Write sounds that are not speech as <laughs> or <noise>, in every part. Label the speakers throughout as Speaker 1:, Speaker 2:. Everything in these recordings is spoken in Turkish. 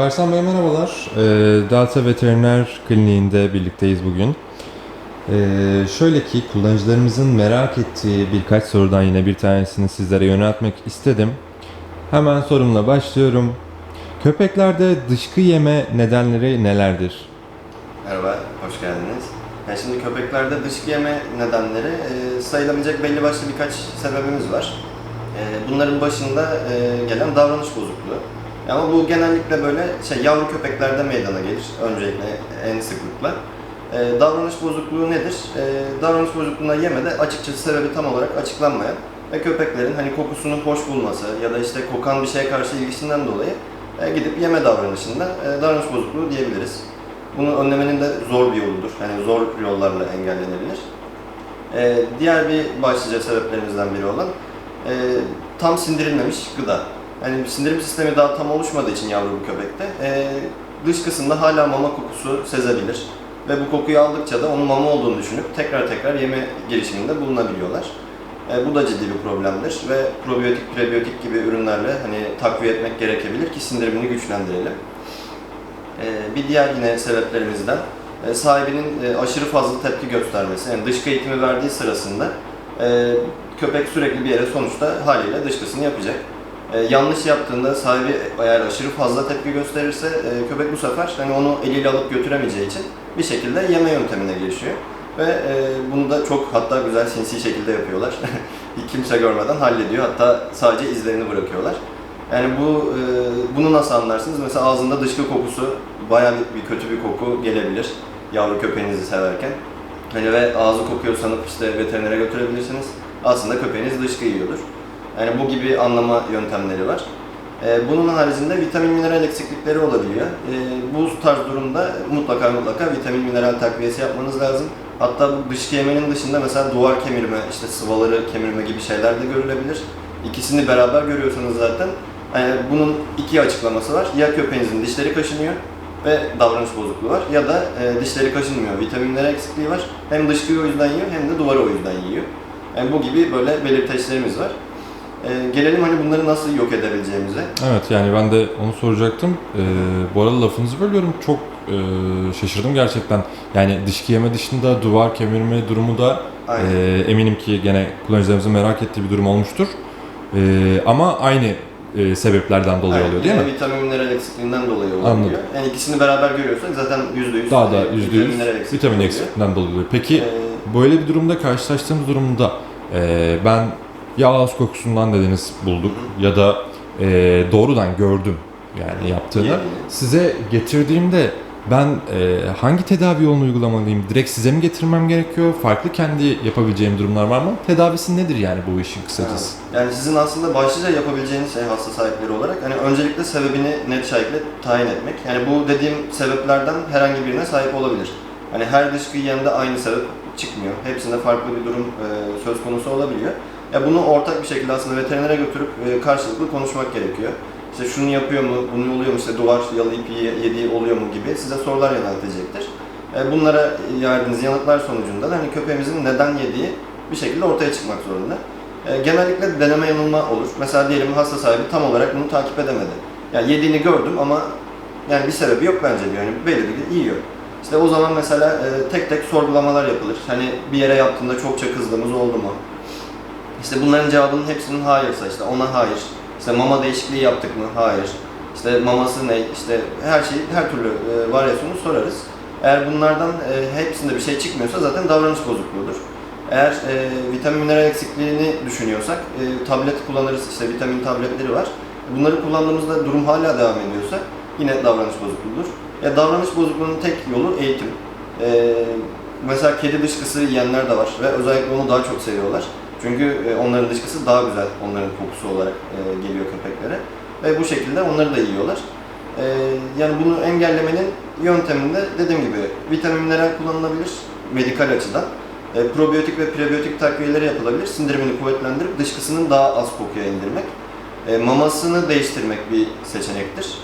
Speaker 1: Alparslan Bey merhabalar. Ee, Delta Veteriner Kliniği'nde birlikteyiz bugün. Ee, şöyle ki kullanıcılarımızın merak ettiği birkaç sorudan yine bir tanesini sizlere yöneltmek istedim. Hemen sorumla başlıyorum. Köpeklerde dışkı yeme nedenleri nelerdir?
Speaker 2: Merhaba, hoş geldiniz. Yani şimdi köpeklerde dışkı yeme nedenleri e, sayılabilecek belli başlı birkaç sebebimiz var. E, bunların başında e, gelen davranış bozukluğu. Ama bu genellikle böyle şey yavru köpeklerde meydana gelir öncelikle en sıklıkla. E, davranış bozukluğu nedir? E, davranış bozukluğuna yemede açıkçası sebebi tam olarak açıklanmayan ve köpeklerin hani kokusunu hoş bulması ya da işte kokan bir şeye karşı ilgisinden dolayı e, gidip yeme davranışında e, davranış bozukluğu diyebiliriz. Bunu önlemenin de zor bir yoludur. Yani zor yollarla engellenebilir. Ee, diğer bir başlıca sebeplerimizden biri olan e, tam sindirilmemiş gıda. Yani sindirim sistemi daha tam oluşmadığı için yavru bir köpekte e, dışkısında hala mama kokusu sezebilir. Ve bu kokuyu aldıkça da onun mama olduğunu düşünüp tekrar tekrar yeme girişiminde bulunabiliyorlar. E, bu da ciddi bir problemdir ve probiyotik, prebiyotik gibi ürünlerle hani takviye etmek gerekebilir ki sindirimini güçlendirelim. Ee, bir diğer yine sebeplerimizden e, sahibinin e, aşırı fazla tepki göstermesi. Yani dışkı eğitimi verdiği sırasında e, köpek sürekli bir yere sonuçta haliyle dışkısını yapacak. E, Yanlış yaptığında sahibi eğer aşırı fazla tepki gösterirse e, köpek bu sefer hani onu eliyle alıp götüremeyeceği için bir şekilde yeme yöntemine geçiyor. Ve e, bunu da çok hatta güzel sinsi şekilde yapıyorlar. <laughs> Kimse görmeden hallediyor. Hatta sadece izlerini bırakıyorlar. Yani bu e, bunu nasıl anlarsınız? Mesela ağzında dışkı kokusu bayağı bir, bir kötü bir koku gelebilir yavru köpeğinizi severken. Hani ve ağzı kokuyor sanıp işte veterinere götürebilirsiniz. Aslında köpeğiniz dışkı yiyordur. Yani bu gibi anlama yöntemleri var. E, bunun haricinde vitamin mineral eksiklikleri olabiliyor. E, bu tarz durumda mutlaka mutlaka vitamin mineral takviyesi yapmanız lazım. Hatta bu dışkı yemenin dışında mesela duvar kemirme, işte sıvaları kemirme gibi şeyler de görülebilir. İkisini beraber görüyorsanız zaten yani bunun iki açıklaması var. Ya köpeğinizin dişleri kaşınıyor ve davranış bozukluğu var ya da e, dişleri kaşınmıyor, vitaminler eksikliği var. Hem dışkıyı o yüzden yiyor hem de duvarı o yüzden yiyor. Yani bu gibi böyle belirteçlerimiz var. E, gelelim hani bunları nasıl yok edebileceğimize.
Speaker 1: Evet yani ben de onu soracaktım. Ee, bu arada lafınızı bölüyorum. Çok e, şaşırdım gerçekten. Yani dışkı yeme dışında duvar kemirme durumu da
Speaker 2: Aynen.
Speaker 1: e, eminim ki gene kullanıcılarımızın merak ettiği bir durum olmuştur. E, ama aynı e, sebeplerden dolayı
Speaker 2: Aynen.
Speaker 1: oluyor değil mi?
Speaker 2: Vitamin mineral eksikliğinden dolayı olabiliyor.
Speaker 1: Anladım.
Speaker 2: Yani ikisini beraber görüyorsak zaten %100
Speaker 1: Daha da
Speaker 2: hani
Speaker 1: %100
Speaker 2: vitamin mineral eksikliği
Speaker 1: vitamin
Speaker 2: oluyor.
Speaker 1: eksikliğinden dolayı oluyor. Peki
Speaker 2: E,
Speaker 1: böyle bir durumda karşılaştığımız durumda e, ben ya ağız kokusundan dediniz bulduk ya da e, doğrudan gördüm yani yaptığını. Size getirdiğimde ben e, hangi tedavi yolunu uygulamalıyım? Direkt size mi getirmem gerekiyor? Farklı kendi yapabileceğim durumlar var mı? Tedavisi nedir yani bu işin kısacası?
Speaker 2: Yani sizin aslında başlıca yapabileceğiniz şey hasta sahipleri olarak hani öncelikle sebebini net şekilde tayin etmek. Yani bu dediğim sebeplerden herhangi birine sahip olabilir. Hani her dışkı yiyende aynı sebep çıkmıyor. Hepsinde farklı bir durum e, söz konusu olabiliyor. Ya bunu ortak bir şekilde aslında veterinere götürüp e, karşılıklı konuşmak gerekiyor. İşte şunu yapıyor mu, bunu oluyor mu, işte duvar yalayıp ye- yediği oluyor mu gibi size sorular yöneltecektir. E, bunlara verdiğiniz yanıtlar sonucunda da hani köpeğimizin neden yediği bir şekilde ortaya çıkmak zorunda. E, genellikle deneme yanılma olur. Mesela diyelim hasta sahibi tam olarak bunu takip edemedi. Yani yediğini gördüm ama yani bir sebebi yok bence diyor. Yani belirli yiyor. İşte o zaman mesela e, tek tek sorgulamalar yapılır. Hani bir yere yaptığında çokça kızdığımız oldu mu? İşte bunların cevabının hepsinin hayırsa işte ona hayır. İşte mama değişikliği yaptık mı? Hayır. İşte maması ne? İşte her şeyi, her türlü e, varyasyonu sorarız. Eğer bunlardan e, hepsinde bir şey çıkmıyorsa zaten davranış bozukluğudur. Eğer e, vitamin mineral eksikliğini düşünüyorsak e, tablet kullanırız. İşte vitamin tabletleri var. Bunları kullandığımızda durum hala devam ediyorsa yine davranış bozukluğudur. Ya davranış bozukluğunun tek yolu eğitim. E, mesela kedi dışkısı yiyenler de var ve özellikle onu daha çok seviyorlar. Çünkü e, onların dışkısı daha güzel onların kokusu olarak e, geliyor köpeklere. Ve bu şekilde onları da yiyorlar. E, yani bunu engellemenin yönteminde dediğim gibi vitamin mineral kullanılabilir medikal açıdan. Probiyotik ve prebiyotik takviyeleri yapılabilir. Sindirimini kuvvetlendirip dışkısının daha az kokuya indirmek. Mamasını değiştirmek bir seçenektir.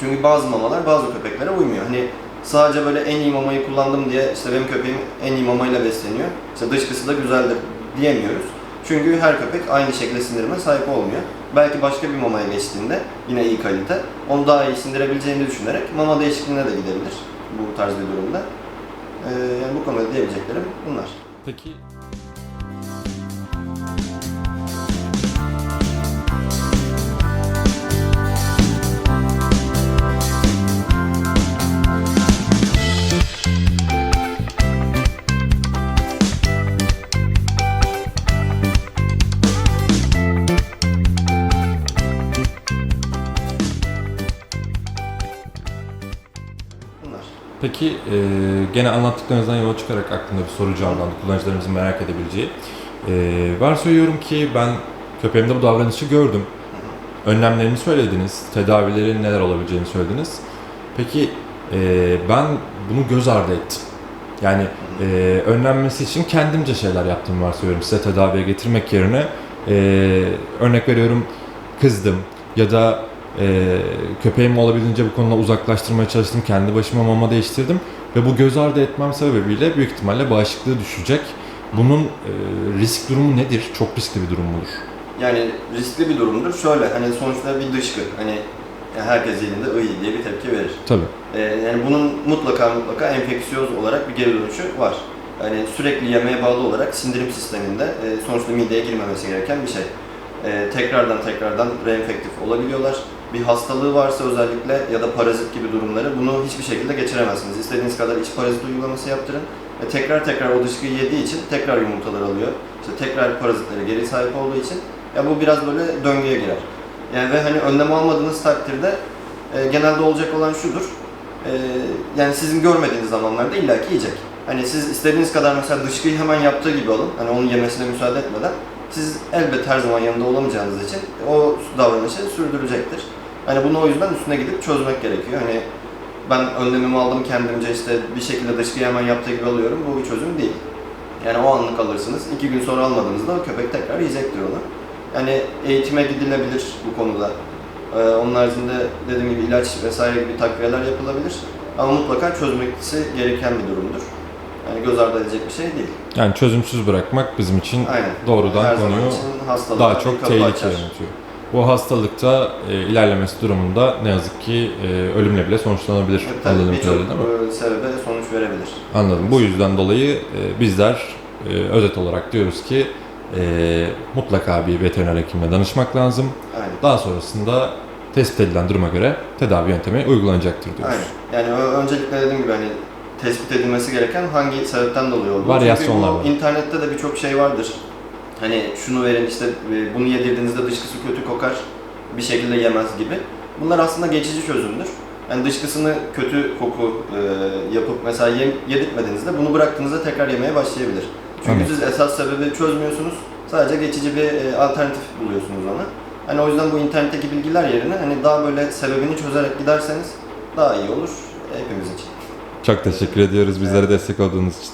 Speaker 2: Çünkü bazı mamalar bazı köpeklere uymuyor. Hani sadece böyle en iyi mamayı kullandım diye işte benim köpeğim en iyi mamayla besleniyor. İşte dışkısı da güzeldir diyemiyoruz. Çünkü her köpek aynı şekilde sindirime sahip olmuyor. belki başka bir mamaya geçtiğinde yine iyi kalite onu daha iyi sindirebileceğini düşünerek mama değişikliğine de gidebilir bu tarz bir durumda. Ee, yani bu konuda diyebileceklerim bunlar.
Speaker 1: Peki Peki e, gene anlattıklarınızdan yola çıkarak aklımda bir soru canlandı kullanıcılarımızın merak edebileceği. E, varsayıyorum ki ben köpeğimde bu davranışı gördüm. Önlemlerini söylediniz, tedavilerin neler olabileceğini söylediniz. Peki e, ben bunu göz ardı ettim. Yani e, önlenmesi için kendimce şeyler yaptım varsayıyorum size tedaviye getirmek yerine e, örnek veriyorum kızdım ya da e, köpeğimi olabildiğince bu konuda uzaklaştırmaya çalıştım. Kendi başıma mama değiştirdim ve bu göz ardı etmem sebebiyle büyük ihtimalle bağışıklığı düşecek. Bunun e, risk durumu nedir? Çok riskli bir durum mudur?
Speaker 2: Yani riskli bir durumdur. Şöyle hani sonuçta bir dışkı. Hani herkes elinde ıy diye bir tepki verir.
Speaker 1: Tabii.
Speaker 2: Ee, yani bunun mutlaka mutlaka enfeksiyöz olarak bir geri dönüşü var. Yani sürekli yemeğe bağlı olarak sindirim sisteminde e, sonuçta mideye girmemesi gereken bir şey. E, tekrardan tekrardan reenfektif olabiliyorlar. Bir hastalığı varsa özellikle ya da parazit gibi durumları bunu hiçbir şekilde geçiremezsiniz. İstediğiniz kadar iç parazit uygulaması yaptırın. E, tekrar tekrar o dışkıyı yediği için tekrar yumurtalar alıyor. İşte tekrar parazitlere geri sahip olduğu için ya bu biraz böyle döngüye girer. Yani ve hani önlem almadığınız takdirde e, genelde olacak olan şudur. Ee, yani sizin görmediğiniz zamanlarda illaki yiyecek. Hani siz istediğiniz kadar mesela dışkıyı hemen yaptığı gibi alın. Hani onun yemesine müsaade etmeden siz elbet her zaman yanında olamayacağınız için o davranışı sürdürecektir. Hani bunu o yüzden üstüne gidip çözmek gerekiyor. Hani ben önlemimi aldım kendimce işte bir şekilde dışkıyı hemen yaptığı gibi alıyorum. Bu bir çözüm değil. Yani o anlık alırsınız. iki gün sonra almadığınızda köpek tekrar yiyecektir onu. Yani eğitime gidilebilir bu konuda. Ee, onun haricinde dediğim gibi ilaç vesaire gibi takviyeler yapılabilir. Ama mutlaka çözmesi gereken bir durumdur. Yani göz ardı edilecek bir şey değil.
Speaker 1: Yani çözümsüz bırakmak bizim için
Speaker 2: Aynen.
Speaker 1: doğrudan
Speaker 2: Her
Speaker 1: konuyu daha çok tehlike yaratıyor. Bu hastalıkta e, ilerlemesi durumunda ne yazık ki e, ölümle bile sonuçlanabilir
Speaker 2: Evet, tabii birçok e, sebebe sonuç verebilir.
Speaker 1: Anladım. Bu yüzden dolayı e, bizler e, özet olarak diyoruz ki e, mutlaka bir veteriner hekimle danışmak lazım.
Speaker 2: Aynen.
Speaker 1: Daha sonrasında tespit edilen duruma göre tedavi yöntemi uygulanacaktır diyoruz.
Speaker 2: Aynen. Yani öncelikle dediğim gibi hani tespit edilmesi gereken hangi sebepten dolayı olduğu.
Speaker 1: Varyasyonlar var.
Speaker 2: internette de birçok şey vardır. Hani şunu verin işte e, bunu yedirdiğinizde dışkısı kötü kokar bir şekilde yemez gibi. Bunlar aslında geçici çözümdür. Yani dışkısını kötü koku e, yapıp mesela yem, yedirtmediğinizde bunu bıraktığınızda tekrar yemeye başlayabilir. Çünkü
Speaker 1: Anladım.
Speaker 2: siz esas sebebi çözmüyorsunuz. Sadece geçici bir e, alternatif buluyorsunuz ona. Hani o yüzden bu internetteki bilgiler yerine hani daha böyle sebebini çözerek giderseniz daha iyi olur hepimiz için.
Speaker 1: Çok teşekkür ediyoruz bizlere destek olduğunuz için.